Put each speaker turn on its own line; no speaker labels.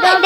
go, go.